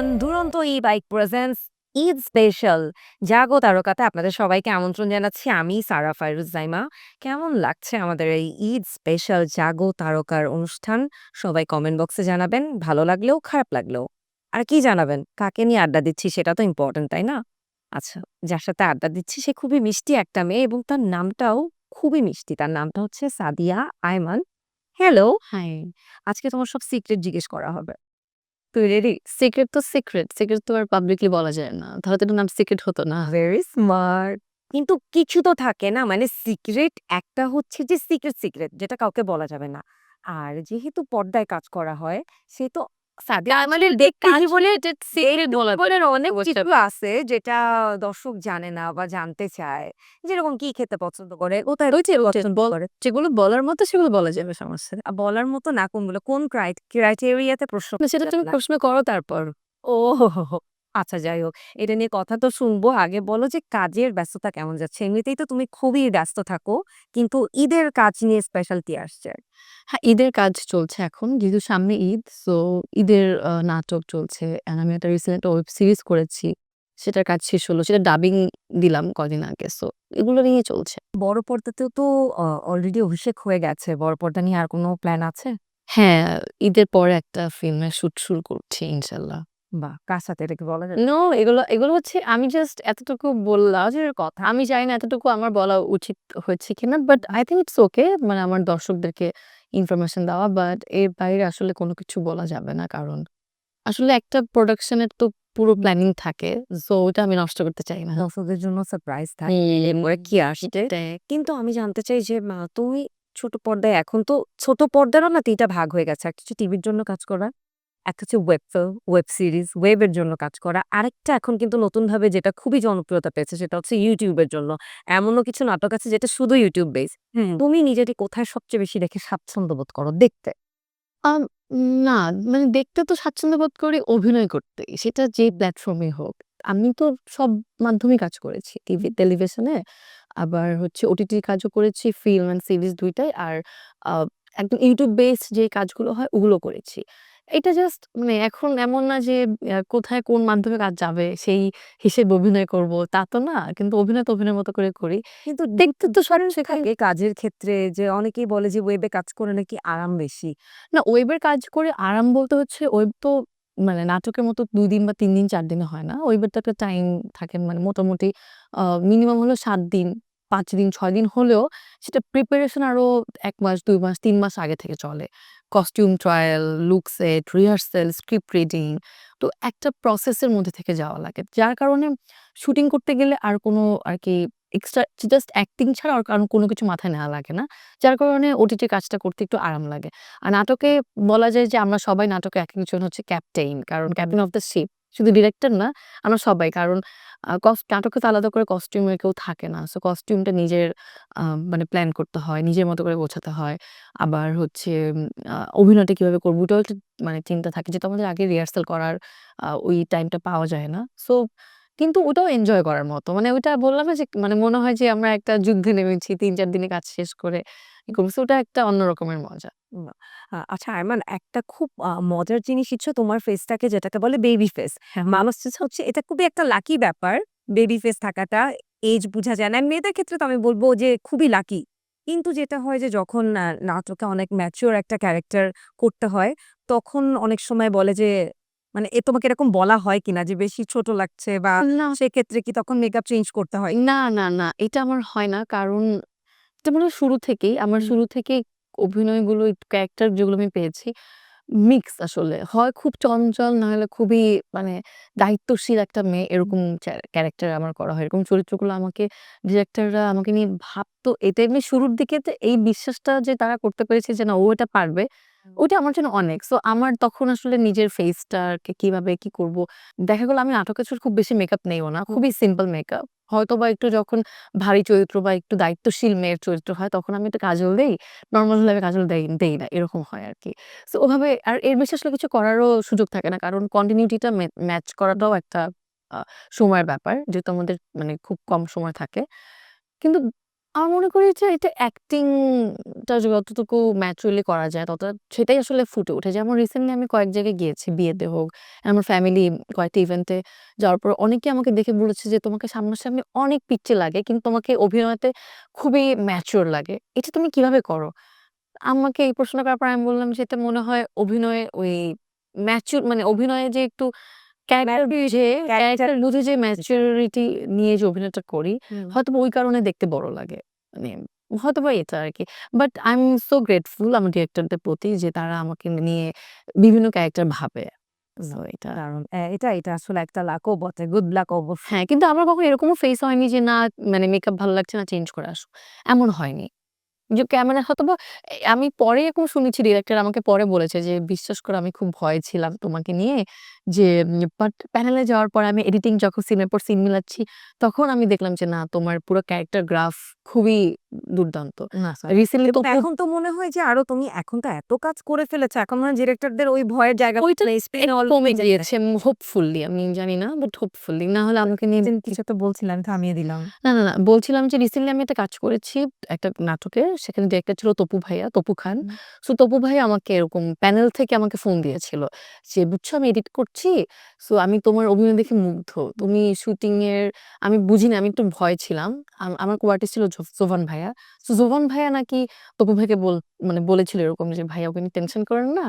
Everyone Duronto e bike presence Eid special Jago তারকাতে আপনাদের সবাইকে আমন্ত্রণ জানাচ্ছি। আমি সারা ফাইরুজ জাইমা। কেমন লাগছে আমাদের এই ঈদ স্পেশাল জাগো তারকার অনুষ্ঠান? সবাই কমেন্ট বক্সে জানাবেন। ভালো লাগলেও খারাপ লাগলেও। আর কি জানাবেন? কাকে নিয়ে আড্ডা দিচ্ছি সেটা তো ইম্পর্টেন্ট তাই না? আচ্ছা যার সাথে আড্ডা দিচ্ছি সে খুবই মিষ্টি একটা মেয়ে এবং তার নামটাও খুবই মিষ্টি। তার নামটা হচ্ছে সাদিয়া আয়মান। হ্যালো হাই আজকে তোমার সব সিক্রেট জিজ্ঞেস করা হবে। তুই রেডি সিক্রেট তো সিক্রেট সিক্রেট তো আর পাবলিকলি বলা যায় না। তাহলে তো নাম সিক্রেট হতো না। ভেরি স্মার্ট কিন্তু কিছু তো থাকে না মানে সিক্রেট একটা হচ্ছে যে সিক্রেট সিক্রেট যেটা কাউকে বলা যাবে না। আর যেহেতু পর্দায় কাজ করা হয়, সে তো মানে অনেক কিছু আছে যেটা দর্শক জানে না বা জানতে চায় যেরকম কি খেতে পছন্দ করে কোথায় রয়েছে যেগুলো বলার মতো সেগুলো বলা যাবে সমস্যা। বলার মতো না কোনগুলো কোন ক্রাইটেরিয়াতে প্রশ্ন সেটা তুমি প্রশ্ন করো তারপর। ও আচ্ছা যাই হোক। এটা নিয়ে কথা তো শুনব। আগে বলো যে কাজের ব্যস্ততা কেমন যাচ্ছে? এমনিতেই তো তুমি খুবই ব্যস্ত থাকো কিন্তু ঈদের কাজ নিয়ে স্পেশালটি আসছে? হ্যাঁ ঈদের কাজ চলছে এখন। যেহেতু সামনে ঈদ সো ঈদের আহ, নাটক চলছে। And আমি একটা রিসেন্ট ওয়েব সিরিজ করেছি। সেটার কাজ শেষ হলো। সেটা ডাবিং দিলাম কদিন আগে সো এগুলো নিয়ে চলছে। বড় পর্দাতেও তো অলরেডি অভিষেক হয়ে গেছে। বড় পর্দা নিয়ে আর কোনো প্ল্যান আছে? হ্যাঁ ঈদের পরে একটা ফিল্মের শুট শুরু করছি ইনশাল্লাহ। বা কার সাথে এটা কি বলা যায়? নো এগুলো এগুলো হচ্ছে আমি জাস্ট এতটুকু বললাম যে কথা। আমি জানি না এতটুকু আমার বলা উচিত হয়েছে কিনা but I think it's okay মানে আমার দর্শকদেরকে ইনফরমেশন দেওয়া বাট এর বাইরে আসলে কোনো কিছু বলা যাবে না কারণ আসলে একটা প্রোডাকশনের তো পুরো প্ল্যানিং থাকে সো ওটা আমি নষ্ট করতে চাই না। দর্শকদের জন্য সারপ্রাইজ থাকে কি আসছে? কিন্তু আমি জানতে চাই যে মা, তুমি ছোট পর্দায় এখন তো ছোট পর্দারও না তিনটা ভাগ হয়ে গেছে একটা হচ্ছে টিভির জন্য কাজ করা? একটা হচ্ছে ওয়েব ফিল্ম ওয়েব সিরিজ ওয়েবের জন্য কাজ করা। আরেকটা এখন কিন্তু নতুন ভাবে যেটা খুবই জনপ্রিয়তা পেয়েছে সেটা হচ্ছে ইউটিউবের জন্য। এমনও কিছু নাটক আছে যেটা শুধু ইউটিউব বেস তুমি নিজেকে কোথায় সবচেয়ে বেশি দেখে স্বাচ্ছন্দ্য বোধ করো? দেখতে। না মানে দেখতে তো স্বাচ্ছন্দ্য বোধ করি অভিনয় করতে। সেটা যে প্ল্যাটফর্মে হোক। আমি তো সব মাধ্যমে কাজ করেছি। টিভি টেলিভিশনে আবার হচ্ছে ওটিটি কাজও করেছি ফিল্ম অ্যান্ড সিরিজ দুইটাই। আর একদম ইউটিউব বেসড যে কাজগুলো হয় ওগুলো করেছি। এটা জাস্ট মানে এখন এমন না যে কোথায় কোন মাধ্যমে কাজ যাবে সেই হিসেবে অভিনয় করব তা তো না। কিন্তু অভিনয় তো অভিনয়ের মতো করে করি। কিন্তু দেখতে তো সব difference থাকে। কাজের ক্ষেত্রে যে অনেকেই বলে যে ওয়েবে কাজ করে নাকি আরাম বেশি। না ওয়েবের কাজ করে আরাম বলতে হচ্ছে ওয়েব তো মানে নাটকের মতো দুই দিন বা তিন দিন চার দিনে হয় না। ওয়েবের তো একটা টাইম থাকে মানে মোটামুটি মিনিমাম হলো সাত দিন পাঁচ দিন ছয় দিন হলেও সেটা প্রিপারেশন আরও এক মাস দুই মাস তিন মাস আগে থেকে চলে। Costume trial look set rehearsal script reading তো একটা প্রসেসের মধ্যে থেকে যাওয়া লাগে। যার কারণে শুটিং করতে গেলে আর কোনো আর কি এক্সট্রা জাস্ট অ্যাক্টিং ছাড়া আর কারণ কোনো কিছু মাথায় নেওয়া লাগে না। যার কারণে ওটিটি কাজটা করতে একটু আরাম লাগে। আর নাটকে বলা যায় যে আমরা সবাই নাটকে এক একজন হচ্ছে ক্যাপ্টেইন কারণ। ক্যাপ্টেন অফ দ্য শিপ শুধু ডিরেক্টর না, আমরা সবাই। কারণ কস্ট কস- নাটকে তো আলাদা করে কস্টিউমের কেউ থাকে না। সো কস্টিউমটা নিজের মানে প্ল্যান করতে হয়, নিজের মতো করে গোছাতে হয়। আবার হচ্ছে অভিনয়টা কীভাবে করব, ওটাও একটা মানে চিন্তা থাকে যেটা আমাদের আগে রিহার্সাল করার ওই টাইমটা পাওয়া যায় না। সো কিন্তু ওটাও এনজয় করার মতো মানে ওইটা বললাম না যে মানে মনে হয় যে আমরা একটা যুদ্ধে নেমেছি তিন চার দিনে কাজ শেষ করে ই ওটা একটা অন্য রকমের মজা আ আচ্ছা আয়মান একটা খুব আ মজার জিনিস হচ্ছে তোমার ফেসটাকে যেটাকে বলে বেবি ফেস। মানুষ হচ্ছে হচ্ছে এটা খুবই একটা লাকি ব্যাপার। বেবি ফেস থাকাটা এজ বুঝা যায় না। মেয়েদের ক্ষেত্রে তো আমি বলব যে খুবই লাকি। কিন্তু যেটা হয় যে যখন আ নাটকে অনেক ম্যাচিউর একটা ক্যারেক্টার করতে হয়, তখন অনেক সময় বলে যে মানে এ তোমাকে এরকম বলা হয় কিনা যে বেশি ছোট লাগছে বা না সেক্ষেত্রে কি তখন মেকআপ চেঞ্জ করতে হয়? না, না, না। এটা আমার হয় না। কারণ এটা মানে হয় শুরু থেকেই আমার শুরু থেকে অভিনয়গুলো ক্যারেক্টার যেগুলো আমি পেয়েছি মিক্স আসলে। হয় খুব চঞ্চল না হলে খুবই মানে দায়িত্বশীল একটা মেয়ে এরকম চ্যা ক্যারেক্টার আমার করা হয়। এরকম চরিত্রগুলো আমাকে ডিরেক্টররা আমাকে নিয়ে ভাবতো এটা এমনি শুরুর দিকে তো এই বিশ্বাসটা যে তারা করতে পেরেছে যে না ও এটা পারবে, ওইটা আমার জন্য অনেক। সো আমার তখন আসলে নিজের ফেসটাকে কীভাবে কি করব দেখা গেল আমি নাটকের খুব বেশি মেকআপ নেইও না। খুবই সিম্পল মেকআপ। হয়তোবা একটু যখন ভারী চরিত্র বা একটু দায়িত্বশীল মেয়ের চরিত্র হয়, তখন আমি একটু কাজল দেই। নর্মাল আমি কাজল দেই দেই না। এরকম হয় আর কি তো ওভাবে আর এর বেশি আসলে কিছু করারও সুযোগ থাকে না। কারণ কন্টিনিউটিটা ম্যাচ করাটাও একটা সময়ের ব্যাপার। যেহেতু আমাদের মানে খুব কম সময় থাকে। কিন্তু আমার মনে করি যে এটা অ্যাক্টিংটা যতটুকু ম্যাচুরালি করা যায় তত সেটাই আসলে ফুটে ওঠে। যেমন রিসেন্টলি আমি কয়েক জায়গায় গিয়েছি বিয়েতে হোক, আমার ফ্যামিলি কয়েকটা ইভেন্টে যাওয়ার পর অনেকে আমাকে দেখে বলেছে যে, "তোমাকে সামনাসামনি অনেক পিচ্চি লাগে কিন্তু তোমাকে অভিনয়তে খুবই ম্যাচিউর লাগে। এটা তুমি কীভাবে করো?" আমাকে এই প্রশ্ন করার পর আমি বললাম যে, "এটা মনে হয় অভিনয়ে ওই ম্যাচিউর মানে অভিনয়ে যে একটু ক্যারেক্টার যে ম্যাচুরিটি নিয়ে যে অভিনয়টা করি হুম। হয়তোবা ওই কারণে দেখতে বড় লাগে। মানে হয়তোবা এটা আরকি। But I am so grateful আমার ডিরেক্টরদের প্রতি যে তারা আমাকে নিয়ে বিভিন্ন ক্যারেক্টার ভাবে। এটা এটা, এটা আসলে একটা লাকও বটে। গুড লাক অবশ্য। হ্যাঁ, কিন্তু আমার কখনো এরকমও ফেস হয়নি যে না মানে মেকআপ ভালো লাগছে না চেঞ্জ করে আসো। এমন হয়নি। যে ক্যামেরা হয়তোবা এ আমি পরে এরকম শুনেছি ডিরেক্টর আমাকে পরে বলেছে যে, "বিশ্বাস করে আমি খুব ভয় ছিলাম তোমাকে নিয়ে।" যে বাট প্যানেলে যাওয়ার পর আমি এডিটিং যখন সিনের পর সিন মিলাচ্ছি তখন আমি দেখলাম যে না তোমার পুরো ক্যারেক্টার গ্রাফ খুবই দুর্দান্ত। না রিসেন্টলি তো এখন তো মনে হয় যে আরও তুমি এখন তো এত কাজ করে ফেলেছো। এখন মনে ডিরেক্টরদের ওই ভয়ের জায়গা কমে গিয়েছে হোপফুলি আমি জানি না বাট হোপফুলি না হলে আমাকে নিয়ে কিছু একটা বলছিলাম থামিয়ে দিলাম। না, না, না বলছিলাম যে রিসেন্টলি আমি একটা কাজ করেছি একটা নাটকে সেখানে ডিরেক্টর ছিল তপু ভাইয়া, তপু খান। সো তপু ভাইয়া আমাকে এরকম প্যানেল থেকে আমাকে ফোন দিয়েছিল। যে বুঝছ আমি এডিট করছি। সো আমি তোমার অভিনয় দেখে মুগ্ধ। তুমি শুটিং এর আমি বুঝি না আমি একটু ভয় ছিলাম। আম আমার কো-আর্টিস্ট ছিল জো জোভান ভাইয়া। সো জোভান ভাইয়া নাকি তপু ভাইকে বল মানে বলেছিল এরকম যে ভাইয়া ওকে টেনশন করেন না।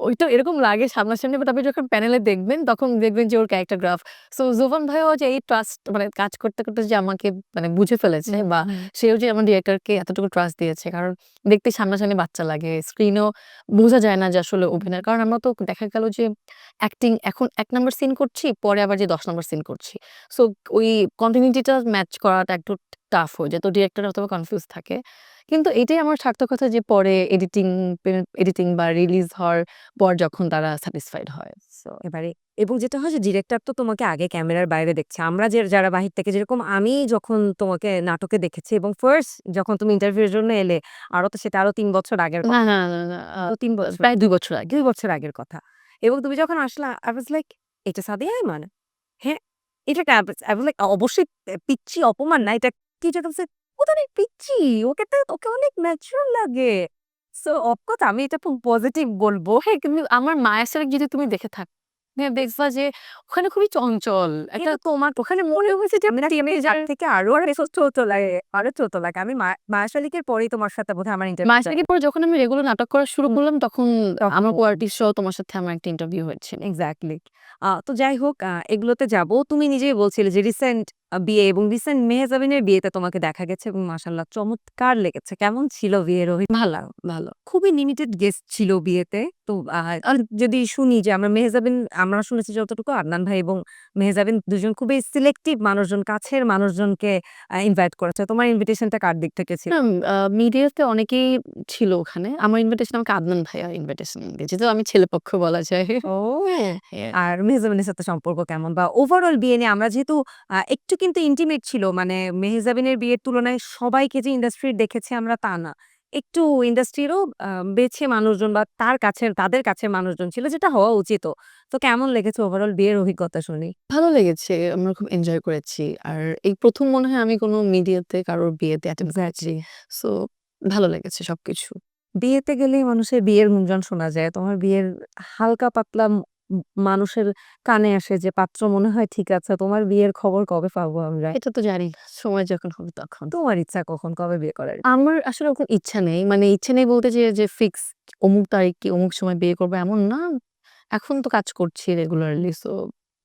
ওইটা এরকম লাগে সামনাসামনি বাট আপনি যখন প্যানেলে দেখবেন তখন দেখবেন যে ওর ক্যারেক্টার গ্রাফ। সো জোভান ভাইয়াও যে এই ট্রাস্ট মানে কাজ করতে, করতে যে আমাকে মানে বুঝে ফেলেছে বা সেও যে আমার ডিরেক্টরকে এতটুকু ট্রাস্ট দিয়েছে। কারণ দেখতে সামনাসামনি বাচ্চা লাগে। স্ক্রিনেও বোঝা যায় না যে আসলে অভিনয়। কারণ আমরা তো দেখা গেল যে অ্যাক্টিং এখন ১ নাম্বার সিন করছি, পরে আবার যে ১০ নাম্বার সিন করছি। সো ওই কন্টিনিউটিটা ম্যাচ করাটা একটু টাফ হয়ে যায়। তো ডিরেক্টর হয়তোবা কনফিউজ থাকে। কিন্তু এটাই আমার সার্থকতা যে পরে এডিটিং এডিটিং বা রিলিজ হওয়ার পর যখন তারা স্যাটিসফাইড হয়। সো এবারে এবং যেটা হয় যে ডিরেক্টর তো তোমাকে আগে ক্যামেরার বাইরে দেখছে। আমরা যে যারা বাহির থেকে যেরকম আমি যখন তোমাকে নাটকে দেখেছি এবং ফার্স্ট যখন তুমি ইন্টারভিউ এর জন্য এলে আরও তো সেটা আরও তিন বছর আগের কথা। না, না, না, না, আ আরও ৩ বছর। প্রায় দুই বছর আগে। দুই বছর আগের কথা। এবং তুমি যখন আসলা আই ওয়াজ লাইক এটা সাদিয়া আইমান? হ্যাঁ, এটা আই I লাইক অবশ্যই পিচ্ছি অপমান না। এটা কি যেটা ও তো অনেক পিচ্ছি ওকে তো ওকে অনেক ম্যাচুর লাগে। সো অফকোর্স আমি এটা খুব পজিটিভ বলব। হ্যাঁ, কিন্তু আমার মায়ের সাথে যদি তুমি দেখে থাকো, হ্যাঁ, দেখবা যে ওখানে খুবই চঞ্চল। একটা তোমার ওখানে মনে হয়েছে যে আমি যার থেকে আরও আর চলতো লাগে আরও ছোট লাগে। আমি মা মায়া পরেই তোমার সাথে বোধহয় আমার ইন্টারভিউ মায়ের পর যখন আমি রেগুলার নাটক করা শুরু করলাম তখন আমার কোয়ার্টিস সহ তোমার সাথে আমার একটা ইন্টারভিউ হয়েছিল। এক্স্যাক্টলি তো যাই হোক এগুলোতে যাব। তুমি নিজেই বলছিলে যে রিসেন্ট বিয়ে এবং রিসেন্ট মেহজাবিনের বিয়েতে তোমাকে দেখা গেছে এবং মাশাআল্লাহ চমৎকার লেগেছে। কেমন ছিল বিয়ের অভি ভালো, ভালো। খুবই লিমিটেড গেস্ট ছিল বিয়েতে। তো যদি শুনি যে আমরা মেহজাবিন আমরা শুনেছি যতটুকু আদনান ভাই এবং মেহজাবিন দুজন খুবই সিলেক্টিভ মানুষজন, কাছের মানুষজনকে ইনভাইট করেছে। তোমার ইনভিটেশনটা কার দিক থেকে ছিল? মিডিয়াতে অনেকেই ছিল ওখানে। আমার ইনভিটেশন আমাকে আদনান ভাইয়া ইনভিটেশন দিয়েছে। তো আমি ছেলে ছেলেপক্ষ বলা যায়। ও! হ্যাঁ। আর মেহজাবিনের সাথে সম্পর্ক কেমন? বা ওভারঅল বিয়ে নিয়ে আমরা যেহেতু একটু কিন্তু ইন্টিমেট ছিল মানে মেহজাবিনের বিয়ের তুলনায় সবাইকে যে ইন্ডাস্ট্রির দেখেছি আমরা তা না। একটু ইন্ডাস্ট্রিরও বেছে মানুষজন বা তার কাছের তাদের কাছের মানুষজন ছিল যেটা হওয়া উচিত তো কেমন লেগেছে ওভারঅল বিয়ের অভিজ্ঞতা শুনি? ভালো লেগেছে। আমরা খুব এনজয় করেছি। আর এই প্রথম মনে হয় আমি কোনো মিডিয়াতে কারোর বিয়েতে অ্যাটেন্ড করেছি। সো ভালো লেগেছে সবকিছু। বিয়েতে গেলেই মানুষের বিয়ের গুঞ্জন শোনা যায়। তোমার বিয়ের হালকা পাতলা মানুষের কানে আসে যে পাত্র মনে হয় ঠিক আছে। তোমার বিয়ের খবর কবে পাবো আমরা? এটা তো জানি। সময় যখন হবে তখন। তোমার ইচ্ছা কখন কবে বিয়ে করার? আমার আসলে ওরকম ইচ্ছা নেই। মানে ইচ্ছে নেই বলতে যে, যে ফিক্স অমুক তারিখ কি অমুক সময় বিয়ে করব এমন না। এখন তো কাজ করছি রেগুলারলি। সো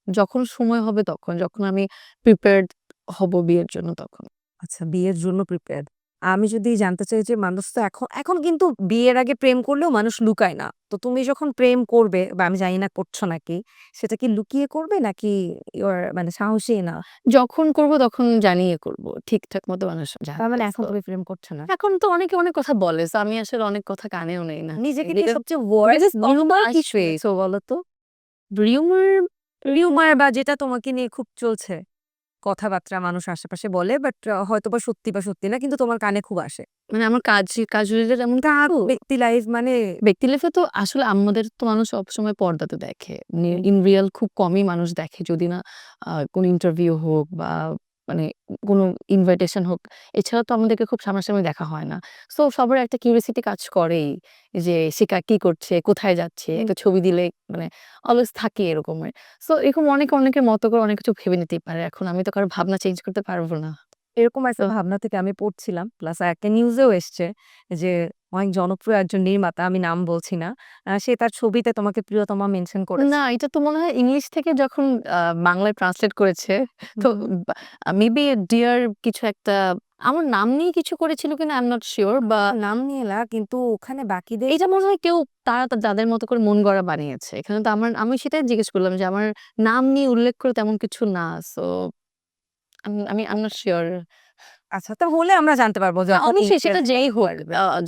যখন সময় হবে তখন। যখন আমি প্রিপেয়ার্ড হব বিয়ের জন্য তখন। আচ্ছা বিয়ের জন্য প্রিপেয়ার্ড। আমি যদি জানতে চাই যে মানুষ তো এখন এখন কিন্তু বিয়ের আগে প্রেম করলেও মানুষ লুকায় না। তো তুমি যখন প্রেম করবে বা আমি জানি না করছ নাকি, সেটা কি লুকিয়ে করবে নাকি মানে সাহসী না? যখন করব তখন জানিয়ে করব। ঠিকঠাক মতো মানুষ তার জানবে। মানে এখন তুমি প্রেম করছ না? এখন তো অনেকে অনেক কথা বলে। তো আমি আসলে অনেক কথা কানেও নেই না। নিজেকে নিয়ে সবচেয়ে বলো তো? রিউমার রিউমার বা যেটা তোমাকে নিয়ে খুব চলছে। কথাবার্তা মানুষ আশেপাশে বলে বাট হয়তো বা সত্যি বা সত্যি না কিন্তু তোমার কানে খুব আসে। মানে আমার কাজ কাজ রিলেটেড এমন ব্যক্তি লাইফ মানে ব্যক্তি লাইফে তো আসলে আমাদের তো মানুষ সবসময় পর্দাতে দেখে। মানে ইন রিয়াল খুব কমই মানুষ দেখে যদি না কোনো ইন্টারভিউ হোক বা মানে কোনো ইনভাইটেশন হোক। এছাড়া তো আমাদেরকে খুব সামনাসামনি দেখা হয় না। সো সবার একটা কিউরিওসিটি কাজ করেই যে সে কা কি করছে, কোথায় যাচ্ছে। একটা ছবি দিলে মানে অলওয়েজ থাকে এরকমের। সো এরকম অনেকে অনেকের মতো করে অনেক কিছু ভেবে নিতেই পারে। এখন আমি তো কারও ভাবনা চেঞ্জ করতে পারব না। এরকম একটা ভাবনা থেকে আমি পড়ছিলাম। প্লাস একটা নিউজেও এসছে যে অনেক জনপ্রিয় একজন নির্মাতা, আমি নাম বলছি না। আ সে তার ছবিতে তোমাকে প্রিয়তমা মেনশন করেছে। না, এটা তো মনে হয় ইংলিশ থেকে যখন আ বাংলায় ট্রান্সলেট করেছে তো হুম, হুম। বা মেবি ডিয়ার কিছু একটা আমার নাম নিয়ে কিছু করেছিল কিনা আই এম নট শিওর বা নাম নিয়ে না কিন্তু ওখানে বাকিদের এটা মনে হয় কেউ তারা তা তাদের মতো করে মন গড়া বানিয়েছে। এখানে তো আমার আমি সেটাই জিজ্ঞেস করলাম যে আমার নাম নিয়ে উল্লেখ করে তেমন কিছু না। সো আমি আমি আই এম নট সিউর। আচ্ছা তো হলে আমরা জানতে পারব যখন অবশ্যই সেটা যেই হোক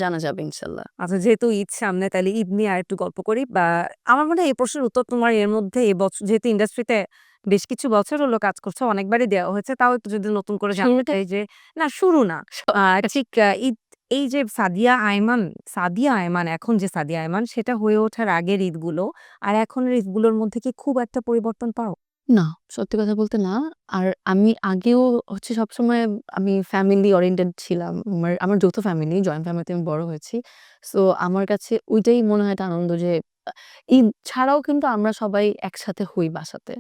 জানা যাবে ইনশাল্লাহ। আচ্ছা যেহেতু ঈদ সামনে তাহলে ঈদ নিয়ে আরেকটু গল্প করি। বা আমার মনে হয় এই প্রশ্নের উত্তর তোমার এর মধ্যে এই বছর যেহেতু ইন্ডাস্ট্রিতে বেশ কিছু বছর হলো কাজ করছ, অনেকবারই দেওয়া হয়েছে। তাও একটু যদি নতুন করে জানতে চাই যে না শুরু না। আ ঠিক ঈদ এই যে সাদিয়া আয়মান, সাদিয়া আয়মান এখন যে সাদিয়া আয়মান সেটা হয়ে ওঠার আগের ঈদগুলো আর এখনের ঈদগুলোর মধ্যে কি খুব একটা পরিবর্তন পাও? না, সত্যি কথা বলতে না। আর আমি আগেও হচ্ছে সবসময় আমি ফ্যামিলি ওরিয়েন্টেড ছিলাম। আমার আমার যৌথ ফ্যামিলি, জয়েন্ট ফ্যামিলিতে আমি বড় হয়েছি। সো আমার কাছে ওইটাই মনে হয় একটা আনন্দ যে আ ঈদ ছাড়াও কিন্তু আমরা সবাই একসাথে হই বাসাতে।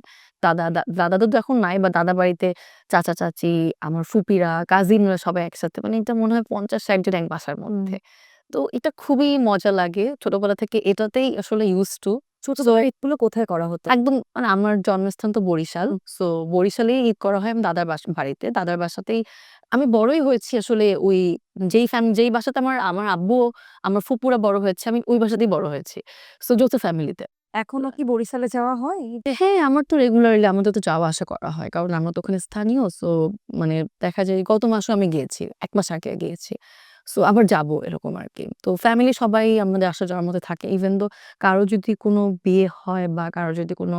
দাদা দা দাদা-দাদু এখন নাই বা দাদা বাড়িতে চাচা-চাচী, আমার ফুপিরা, কাজিনরা সবাই একসাথে। মানে এটা মনে হয় ৫০-৬০ জন এক বাসার হুম। মধ্যে। তো এটা খুবই মজা লাগে। ছোটবেলা থেকে এটাতেই আসলে ইউজড টু। ছোটবেলার ঈদগুলো কোথায় করা হতো? একদম মানে আমার জন্মস্থান তো বরিশাল। সো বরিশালেই ঈদ করা হয় দাদার বাস বাড়িতে। দাদার বাসাতেই আমি বড়ই হয়েছি আসলে ওই যেই ফ্যামিলি যেই বাসাতে আমার আমার আব্বু, আমার ফুপুরা বড় হয়েছে, আমি ওই বাসাতেই বড় হয়েছি। সো যৌথ ফ্যামিলিতে। এখনও কি বরিশালে যাওয়া হয় হ্যাঁ, আমার তো রেগুলারলি আমাদের তো যাওয়া আসা করা হয়। কারণ আমরা তো ওখানে স্থানীয়। সো মানে দেখা যায় গত মাসেও আমি গিয়েছি। এক মাস আগে গিয়েছি। সো আবার যাব এরকম আরকি। তো ফ্যামিলি সবাই আমাদের আসা যাওয়ার মধ্যে থাকে। ইভেন দো কারও যদি কোনো বিয়ে হয় বা কারও যদি কোনো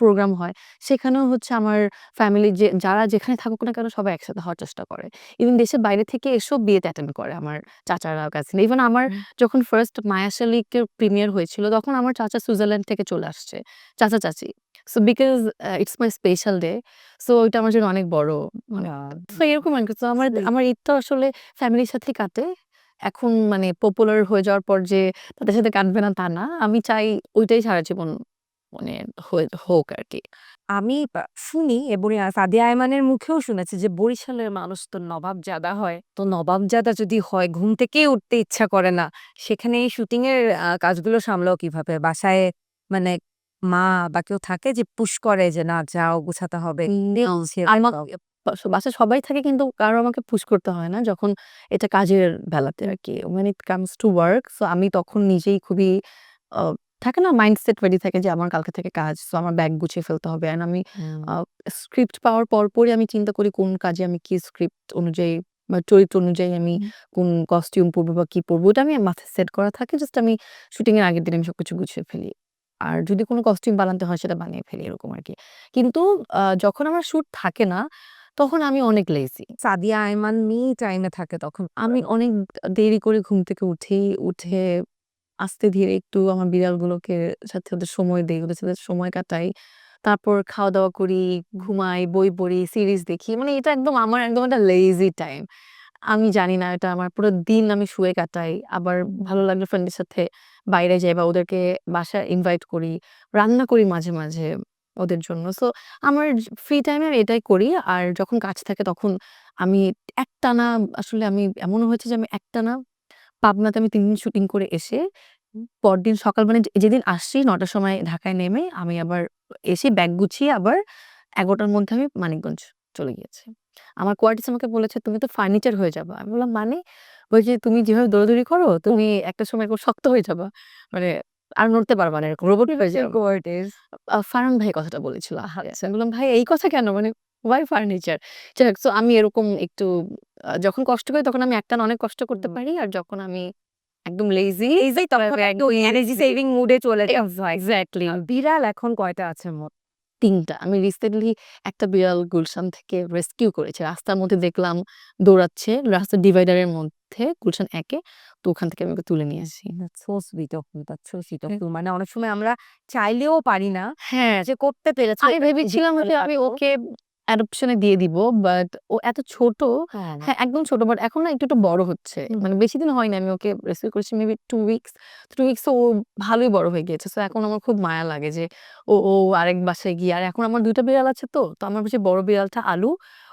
প্রোগ্রাম হয়, সেখানেও হচ্ছে আমার ফ্যামিলি যে যারা যেখানে থাকুক না কেন সবাই একসাথে হওয়ার চেষ্টা করে। ইভেন দেশের বাইরে থেকে এসেও বিয়েতে অ্যাটেন্ড করে আমার চাচারা, কাছে ইভেন আমার যখন ফার্স্ট মায়া শালিকের প্রিমিয়ার হয়েছিল তখন আমার চাচা সুইজারল্যান্ড থেকে চলে আসছে। চাচা-চাচী। So because it's my special day. So ওইটা আমার জন্য অনেক বড় মানে তো এরকম আরকি। তো আমার। আমার ঈদটা আসলে ফ্যামিলির সাথেই কাটে। এখন মানে পপুলার হয়ে যাওয়ার পর যে তাদের সাথে কাটবে না তা না। আমি চাই ওইটাই সারা জীবন মানে হোক আর কি আমি শুনি এবং সাদিয়া আয়মানের মুখেও শুনেছি যে বরিশালের মানুষ তো নবাবজাদা হয়। তো নবাবজাদা যদি হয় ঘুম থেকেই উঠতে ইচ্ছা করে না। সেখানে এই শুটিং এর কাজগুলো সামলাও কীভাবে? বাসায় মানে মা বা কেউ থাকে যে পুশ করে যে না যাও গুছাতে হবে। বাস সবাই থাকে কিন্তু কারও আমাকে পুশ করতে হয় না। যখন এটা কাজের বেলাতে আর কি when it comes to work so আমি তখন নিজেই খুবই থাকে না মাইন্ডসেট রেডি থাকে যে আমার কালকে থেকে কাজ। সো আমার ব্যাগ গুছিয়ে ফেলতে হবে। অ্যান্ড আমি। স্ক্রিপ্ট পাওয়ার পরপরই আমি চিন্তা করি কোন কাজে আমি কি স্ক্রিপ্ট অনুযায়ী বা চরিত্র অনুযায়ী আমি কোন কস্টিউম পরবো বা কি পরবো ওটা আমি মাথায় সেট করা থাকে। জাস্ট আমি শুটিংয়ের আগের দিন আমি সবকিছু গুছিয়ে ফেলি। আর যদি কোনো কস্টিউম বানাতে হয় সেটা বানিয়ে ফেলি এরকম আরকি। কিন্তু যখন আমার শ্যুট থাকে না তখন আমি অনেক লেজি। সাদিয়া আয়মান মি টাইমে থাকে তখন আমি অনেক দেরি করে ঘুম থেকে উঠি। উঠে আস্তে ধীরে একটু আমার বিড়ালগুলোকে সাথে ওদের সময় দিই ওদের সাথে সময় কাটাই। তারপর খাওয়া-দাওয়া করি, ঘুমাই, বই পড়ি, সিরিজ দেখি। মানে এটা একদম আমার একদম একটা লেজি টাইম। আমি জানি না এটা আমার পুরো দিন আমি শুয়ে কাটাই। আবার ভালো লাগলে ফ্রেন্ডের সাথে বাইরে যাই বা ওদেরকে বাসায় ইনভাইট করি। রান্না করি মাঝে, মাঝে ওদের জন্য। সো আমার ফ্রি টাইমে আমি এটাই করি। আর যখন কাজ থাকে তখন আমি একটানা আসলে আমি এমনও হয়েছে যে আমি একটানা পাবনাতে আমি ৩ দিন শুটিং করে এসে। পরদিন সকাল মানে যেদিন আসছি ৯ টার সময় ঢাকায় নেমে আমি আবার এসে ব্যাগ গুছিয়ে আবার ১১ টার মধ্যে আমি মানিকগঞ্জ চলে গিয়েছি। আমার কোয়ার্টিস আমাকে বলেছে, "তুমি তো ফার্নিচার হয়ে যাবা।" আমি বললাম, "মানে?" বলছে, "তুমি যেভাবে দৌড়াদৌড়ি করো তুমি একটা সময় এরকম শক্ত হয়ে যাবা। মানে আর নড়তে পারবা না এরকম রোবট হয়ে যাবা।" কোয়ার্টিস? আ ফারহান ভাই কথাটা বলেছিল। আচ্ছা। বললাম, "ভাই এই কথা কেন? মানে হোয়াই ফার্নিচার?" যাই হোক সো আমি এরকম একটু যখন কষ্ট করি তখন আমি একটানা অনেক কষ্ট করতে পারি। আর যখন আমি একদম লেজি লেজি তখন একটু এনার্জি সেভিং মুড চলে। আ বিড়াল এখন কয়টা আছে মোট? ৩ টা। আমি রিসেন্টলি একটা বিড়াল গুলশান থেকে রেস্কিউ করেছি। রাস্তার মধ্যে দেখলাম দৌড়াচ্ছে। রাস্তার ডিভাইডারের মধ্যে গুলশান একে তো ওখান থেকে আমি ওকে তুলে নিয়ে আসি। So sweet of you, so sweet of মানে অনেক সময় আমরা চাইলেও পারি না হ্যাঁ, যে করতে পেরেছি। আমি ভেবেছিলাম যে আমি ওকে অ্যাডপশন দিয়ে দিব। বাট ও এত ছোট হ্যাঁ, একদম ছোট বাট এখন না একটু, একটু বড় হচ্ছে। হুম। মানে বেশি দিন হয়নি আমি ওকে রেস্কিউ করেছি মেবি 2 উইকস। 2 উইকস ও ভালোই বড় হয়ে গিয়েছে। সো এখন আমার খুব মায়া লাগে যে ও, ও আরেক বাসায় গিয়ে আর এখন আমার ২ টা বিড়াল আছে তো। তো আমার যে বড় বিড়ালটা আলু,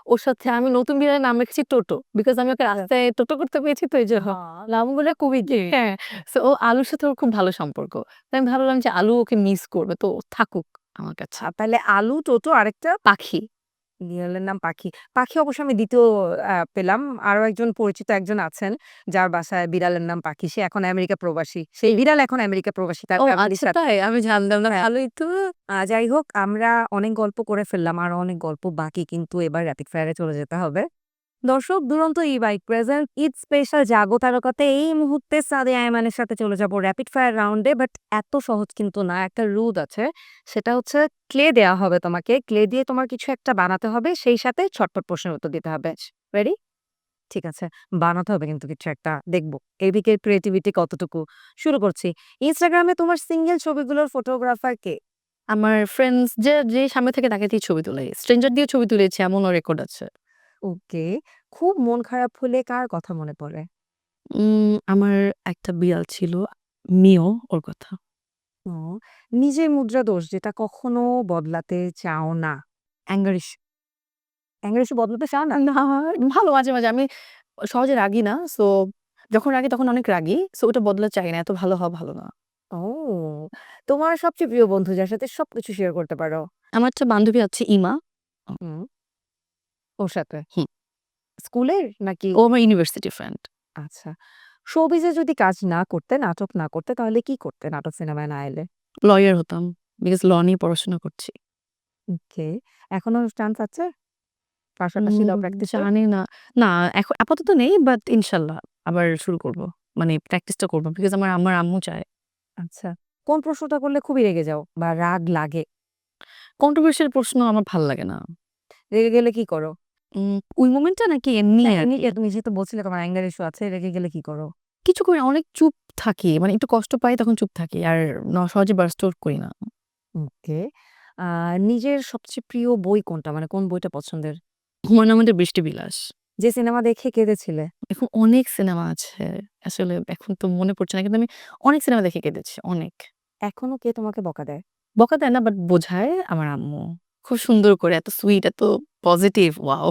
ওর সাথে আমি নতুন বিড়ালের নাম রেখেছি টোটো। বিকজ আমি ওকে রাস্তায় টোটো করতে পেয়েছি তো এই এইজন্য। নামগুলো খুবই কিউট। হ্যাঁ, সো ও আলুর সাথে ওর খুব ভালো সম্পর্ক। তো আমি ভাবলাম যে আলু ওকে মিস করবে। তো ও থাকুক আমার কাছে। আচ্ছা, তাহলে আলু, টোটো আরেকটা পাখি। বিড়ালের নাম পাখি। পাখি অবশ্য আমি ২য় আ পেলাম। আরও একজন পরিচিত একজন আছেন, যার বাসায় বিড়ালের নাম পাখি। সে এখন আমেরিকা প্রবাসী। সেই বিড়াল এখন আমেরিকা প্রবাসী তার ও ফ্যামিলির আচ্ছা সাথে। তাই? আমি জানতাম না। হ্যাঁ। ভালোই তো। আ যাই হোক আমরা অনেক গল্প করে ফেললাম। আরও অনেক গল্প বাকি কিন্তু এবার র‍্যাপিড ফায়ার এ চলে যেতে হবে। দর্শক Duronto e bike present Eid special Jago তারকাতে এই মুহূর্তে সাদে আয়মানের সাথে চলে যাব র‍্যাপিড ফায়ার রাউন্ডে। বাট এত সহজ কিন্তু না। একটা রুদ আছে। সেটা হচ্ছে ক্লে দেয়া হবে তোমাকে। ক্লে দিয়ে তোমার কিছু একটা বানাতে হবে। সেই সাথে ছটপট প্রশ্নের উত্তর দিতে হবে। রেডি? ঠিক আছে। বানাতে হবে কিন্তু কিছু একটা। দেখব এদিকে ক্রিয়েটিভিটি কতটুকু। শুরু করছি। ইনস্টাগ্রামে তোমার সিঙ্গেল ছবিগুলোর ফটোগ্রাফার কে? আমার ফ্রেন্ডস যে, যে সামনে থেকে তাকে দিয়ে ছবি তুলে স্ট্রেঞ্জার দিয়ে ছবি তুলেছি এমনও রেকর্ড আছে। ওকে। খুব মন খারাপ হলে কার কথা মনে পড়ে? উম আমার একটা বিড়াল ছিল। মিও ওর কথা। ও নিজের মুদ্রা দোষ যেটা কখনো বদলাতে চাও না। অ্যাঙ্গার ইস্যু বদলাতে চাও না? না, ভালো মাঝে, মাঝে আমি সহজে রাগি না। সো যখন রাগি তখন অনেক রাগি। সো ওটা বদলাতে চাই না। এত ভালো হওয়া ভালো না। ও! তোমার সবচেয়ে প্রিয় বন্ধু যার সাথে সবকিছু শেয়ার করতে পারো? আমার একটা বান্ধবী আছে ইমা। হুম। ওর সাথে? হুম। স্কুলের নাকি? ও আমার ইউনিভার্সিটি ফ্রেন্ড। আচ্ছা। শোবিজে যদি কাজ না করতে, নাটক না করতে তাহলে কি করতে নাটক সিনেমায় না এলে? লয়ার হতাম। বিকজ ল নিয়ে পড়াশোনা করছি। ওকে। এখনও চান্স আছে? পাশাপাশি ল উম প্র্যাকটিসের? জানি না। না এখন আপাতত নেই বাট ইনশাল্লাহ আবার শুরু করব। মানে প্র্যাকটিসটা করব। বিকজ আমার আমার আম্মু চায়। আচ্ছা। কোন প্রশ্নটা করলে খুবই রেগে যাও বা রাগ লাগে? কন্ট্রোভার্সিয়াল প্রশ্ন আমার ভালো লাগে না। রেগে গেলে কি করো? উম ওই মোমেন্টটা নাকি এমনি আরকি? এমনি তুমি যেহেতু বলছিলে তোমার অ্যাঙ্গার ইস্যু আছে, রেগে গেলে কি করো? কিছু করি না। অনেক চুপ থাকি। মানে একটু কষ্ট পাই তখন চুপ থাকি। আর ন সহজে বার্স্ট আউট করি না। ওকে। নিজের সবচেয়ে প্রিয় বই কোনটা? মানে কোন বইটা পছন্দের? হুমায়ূন আহমেদের 'বৃষ্টি বিলাস'। যে সিনেমা দেখে কেঁদেছিলে? এখন অনেক সিনেমা আছে। আসলে এখন তো মনে পড়ছে না। কিন্তু আমি অনেক সিনেমা দেখে কেঁদেছি। অনেক। এখনও কে তোমাকে বকা দেয়? বকা দেয় না বাট বোঝায় আমার আম্মু। খুব সুন্দর করে এত সুইট এত পজিটিভ ওয়াও!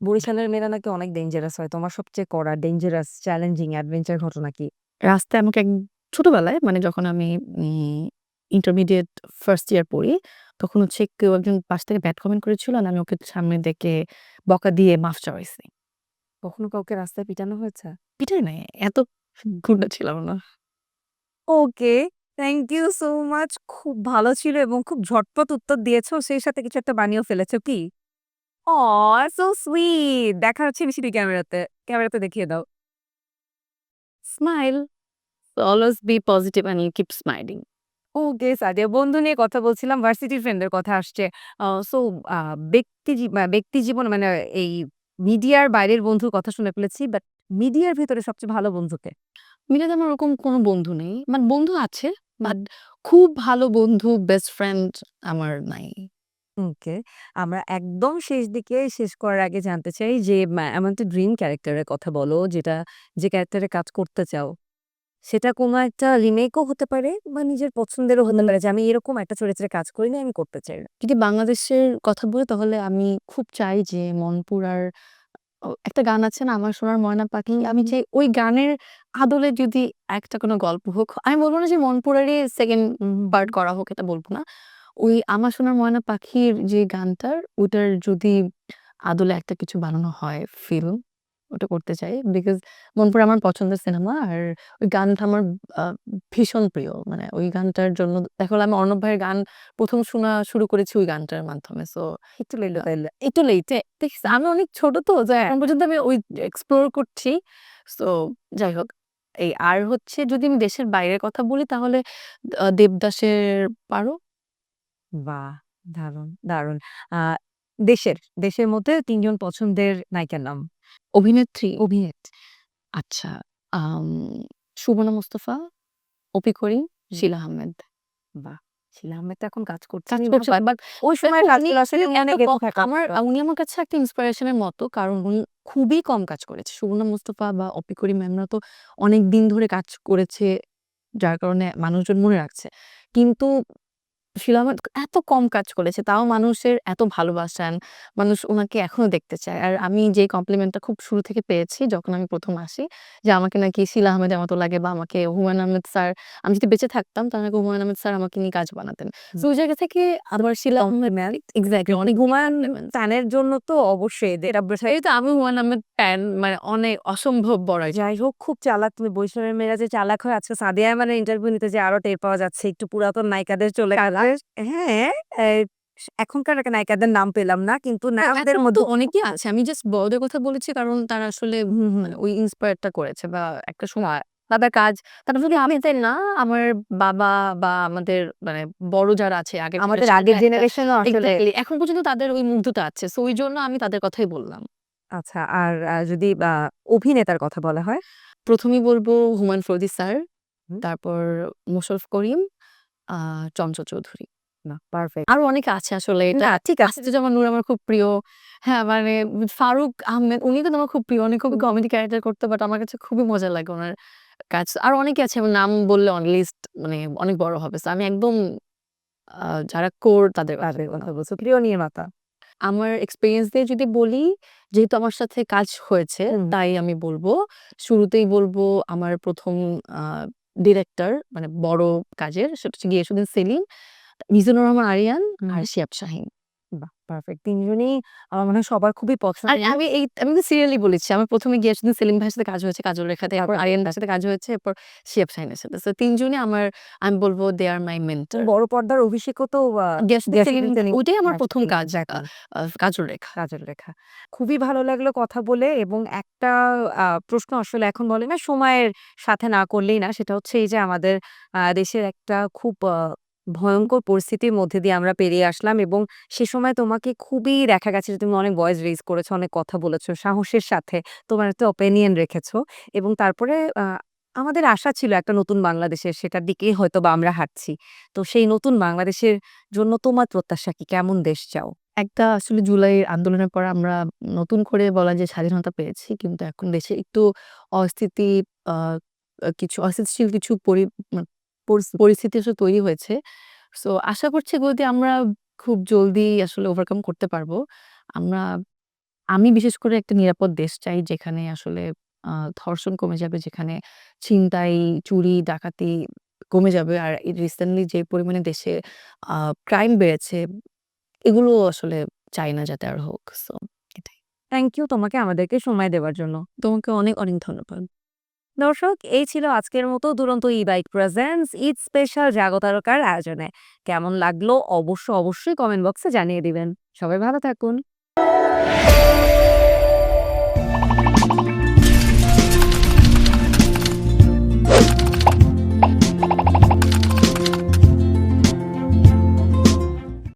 বরিশালের মেয়েরা নাকি অনেক ডেঞ্জারাস হয়। তোমার সবচেয়ে কড়া ডেঞ্জারাস চ্যালেঞ্জিং অ্যাডভেঞ্চার ঘটনা কি? রাস্তায় আমাকে এক ছোটবেলায় মানে যখন আমি ইন্টারমিডিয়েট ফার্স্ট ইয়ার পড়ি, তখন হচ্ছে কেউ একজন পাশ থেকে ব্যাড কমেন্ট করেছিল আমি ওকে সামনে দেখে বকা দিয়ে মাফ চাওয়াইছি। কখনো কাউকে রাস্তায় পিটানো হয়েছে? পিটাই নাই। এত গুন্ডা ছিলাম না। Okay. Thank you so much. খুব ভালো ছিল এবং খুব ঝটপট উত্তর দিয়েছ। সেই সাথে কিছু একটা বানিয়েও ফেলেছো কি? অহ! So sweet. দেখা হচ্ছে মিষ্টি ক্যামেরাতে। ক্যামেরাতে দেখিয়ে দাও। Smile. Always be positive and keep smiling. Okay Sadia. বন্ধু নিয়ে কথা বলছিলাম, ভার্সিটির ফ্রেন্ডের কথা আসছে। আ সো আ ব্যক্তি জী ব্যক্তি জীবনে মানে এই মিডিয়ার বাইরের বন্ধুর কথা শুনে ফেলেছি। বাট মিডিয়ার ভেতরে সবচেয়ে ভালো বন্ধু কে? মিডিয়াতে আমার ওরকম কোনো বন্ধু নেই। মানে বন্ধু আছে বাট খুব ভালো বন্ধু, বেস্ট ফ্রেন্ড আমার নাই। ওকে। আমরা একদম শেষ দিকে শেষ করার আগে জানতে চাই যে মা এমন একটা ড্রিম ক্যারেক্টারের কথা বলো যেটা যে ক্যারেক্টারে কাজ করতে চাও। সেটা কোনো একটা রিমেকও হতে পারে বা নিজের পছন্দেরও হতে পারে যে আমি এরকম একটা চরিত্রে কাজ করি না আমি করতে চাই। যদি বাংলাদেশের কথা বলি তাহলে আমি খুব চাই যে মনপুরার ও একটা গান আছে না 'আমার সোনার ময়না পাখি' আমি চাই ওই গানের আদলে যদি একটা কোনো গল্প হোক। আমি বলব না যে মনপুরারই সেকেন্ড পার্ট করা হোক এটা বলব না। ওই 'আমার সোনার ময়না পাখির' যে গানটার ওটার যদি আদলে একটা কিছু বানানো হয় ফিল্ম ওটা করতে চাই। বিকজ মনপুরা আমার পছন্দের সিনেমা আর ওই গানটা আমার ভীষণ প্রিয়। মানে ওই গানটার জন্য দেখা আমি অর্ণব ভাইয়ের গান প্রথম শোনা শুরু করেছি ওই গানটার মাধ্যমে। সো একটু তাইলে। একটু লেটে দেখছি আমি অনেক ছোট তো যে এখন পর্যন্ত আমি ওই এক্সপ্লোর করছি। সো যাই হোক। এই আর হচ্ছে যদি আমি দেশের বাইরের কথা বলি তাহলে দেবদাসের 'পারো'। বাহ! দারুণ, দারুণ। দেশের, দেশের মধ্যে তিনজন পছন্দের নায়িকার নাম। অভিনেত্রী? অভিনেত্রী। আচ্ছা। সুবর্ণা মুস্তাফা, অপি করিম, শিলা আহমেদ। বাহ! শিলা আহমেদ তো এখন কাজ করছে ওই সময় আমার উনি আমার কাছে একটা ইন্সপিরেশনের মতো কারণ উনি খুবই কম কাজ করেছে সুবর্ণা মুস্তফা বা অপি করিম ম্যামরা তো অনেক দিন ধরে কাজ করেছে যার কারণে মানুষজন মনে রাখছে কিন্তু শিলা আহমেদ এত কম কাজ করেছে। তাও মানুষের এত ভালোবাসান মানুষ ওনাকে এখনও দেখতে চায়। আর আমি যে কমপ্লিমেন্টটা খুব শুরু থেকে পেয়েছি যখন আমি প্রথম আসি যে আমাকে নাকি শিলা আহমেদের মতো লাগে বা আমাকে হুমায়ুন আহমেদ স্যার আমি যদি বেঁচে থাকতাম তাহলে নাকি হুমায়ুন আহমেদ স্যার আমাকে নিয়ে কাজ বানাতেন। তো ওই জায়গা থেকে আবার শিলা এক্স্যাক্টলি অনেক হুমায়ুন ফ্যানের জন্য তো অবশ্যই এটা এই তো আমি হুমায়ুন আহমেদ ফ্যান মানে অনেক অসম্ভব বড় যাই হোক খুব চালাক তুমি। বৈষ্ণবের মেয়েরা যে চালাক হয় আজকে সাদিয়া মানে ইন্টারভিউ নিতে যে আরও টের পাওয়া যাচ্ছে। একটু পুরাতন নায়িকাদের চলে হ্যাঁ এই এখনকার নায়িকাদের নাম পেলাম না কিন্তু নায়কদের এখন তো মধ্যে অনেকেই আছে। আমি জাস্ট বড়দের কথা বলেছি কারণ তারা আসলে হুম। মানে ওই ইন্সপায়ারটা করেছে বা একটা সময় তাদের কাজ। তারা যদি আমি তাই না আমার বাবা বা আমাদের মানে বড় যারা আছে আগের আমাদের আগের জেনারেশনও আসলে এখন পর্যন্ত তাদের ওই মুগ্ধতা আছে। সো ওই জন্য আমি তাদের কথাই বললাম। আচ্ছা আর আহ, যদি আহ, অভিনেতার কথা বলা হয়? প্রথমেই বলব হুমায়ুন ফরদি স্যার হুম। তারপর মোশারফ করিম আহ চঞ্চল চৌধুরী। না পারফেক্ট আরও অনেকে আছে আসলে এটা না ঠিক আছে। আসিফুজ্জামান নূর আমার খুব প্রিয়। হ্যাঁ মানে ফারুক আহমেদ উনি কিন্তু আমার খুব প্রিয়। উনি খুবই কমেডি ক্যারেক্টার করতে বাট আমার কাছে খুবই মজা লাগে ওনার কাজ। আর অনেকে আছে আমার নাম বললে অন লিস্ট মানে অনেক বড় হবে। আমি একদম আহ, যারা কোর তাদের কথা তাদের বললাম। কথা বলছো। প্রিয় নির্মাতা। আমার এক্সপিরিয়েন্স দিয়ে যদি বলি যেহেতু আমার সাথে কাজ হয়েছে হুম। তাই আমি বলব। শুরুতেই বলব আমার প্রথম ডিরেক্টর মানে বড় কাজের সেটা হচ্ছে গিয়েসুদ্দিন সেলিম মিজানুর রহমান আরিয়ান। আর শিয়াব শাহিন পারফেক্ট তিনজনই আমার মনে হয় সবার খুবই পছন্দ। আর আমি এই আমি কিন্তু সিরিয়ালি বলেছি। আমার প্রথমে গিয়াসুদ্দিন সেলিম ভাইয়ের সাথে কাজ হয়েছে কাজল রেখাতে এরপর আরিয়ান ভাইয়ের সাথে কাজ হয়েছে এরপর শিয়াব শাহিনের সাথে। তো তিনজনই আমার আমি বলব দে আর মাই মেন্টর বড় পর্দার অভিষেকও তো গিয়াসুদ্দিন সেলিম সেলিম আমার হ্যাঁ, প্রথম কাজ কাজল রেখা। কাজল রেখা। খুবই ভালো লাগল কথা বলে এবং একটা আহ, প্রশ্ন আসলে এখন বলে না সময়ের সাথে না করলেই না। সেটা হচ্ছে এই যে আমাদের আহ, দেশের একটা খুব আহ, ভয়ঙ্কর পরিস্থিতির মধ্যে দিয়ে আমরা পেরিয়ে আসলাম এবং সে সময় তোমাকে খুবই দেখা গেছে যে তুমি অনেক ভয়েস রেজ করেছ, অনেক কথা বলেছ, সাহসের সাথে। তোমার একটা অপিনিয়ন রেখেছো এবং তারপরে আমাদের আশা ছিল একটা নতুন বাংলাদেশের, সেটার দিকেই হয়তো বা আমরা হাঁটছি। তো সেই নতুন বাংলাদেশের জন্য তোমার প্রত্যাশা কি? কেমন দেশ চাও? একটা আসলে জুলাইয়ের আন্দোলনের পর আমরা নতুন করে বলা যে স্বাধীনতা পেয়েছি, কিন্তু এখন দেশে একটু অস্থিতি কিছু অস্থিতিশীল কিছু পরিস্থিতি আসলে তৈরি হয়েছে। সো আশা করছি এগুলোতে আমরা খুব জলদি আসলে ওভারকাম করতে পারব। আমরা আমি বিশেষ করে একটা নিরাপদ দেশ চাই যেখানে আসলে আহ, ধর্ষণ কমে যাবে যেখানে ছিনতাই চুরি ডাকাতি কমে যাবে। আর রিসেন্টলি যে পরিমাণে দেশে ক্রাইম বেড়েছে এগুলো আসলে চাই না যাতে আর হোক। সো এটাই। থ্যাংক ইউ তোমাকে আমাদেরকে সময় দেওয়ার জন্য। তোমাকে অনেক অনেক ধন্যবাদ। দর্শক, এই ছিল আজকের মতো Duronto e bike presence it special জাগতারকার আয়োজনে। কেমন লাগল অবশ্য অবশ্যই কমেন্ট বক্সে জানিয়ে দিবেন। সবাই ভালো থাকুন।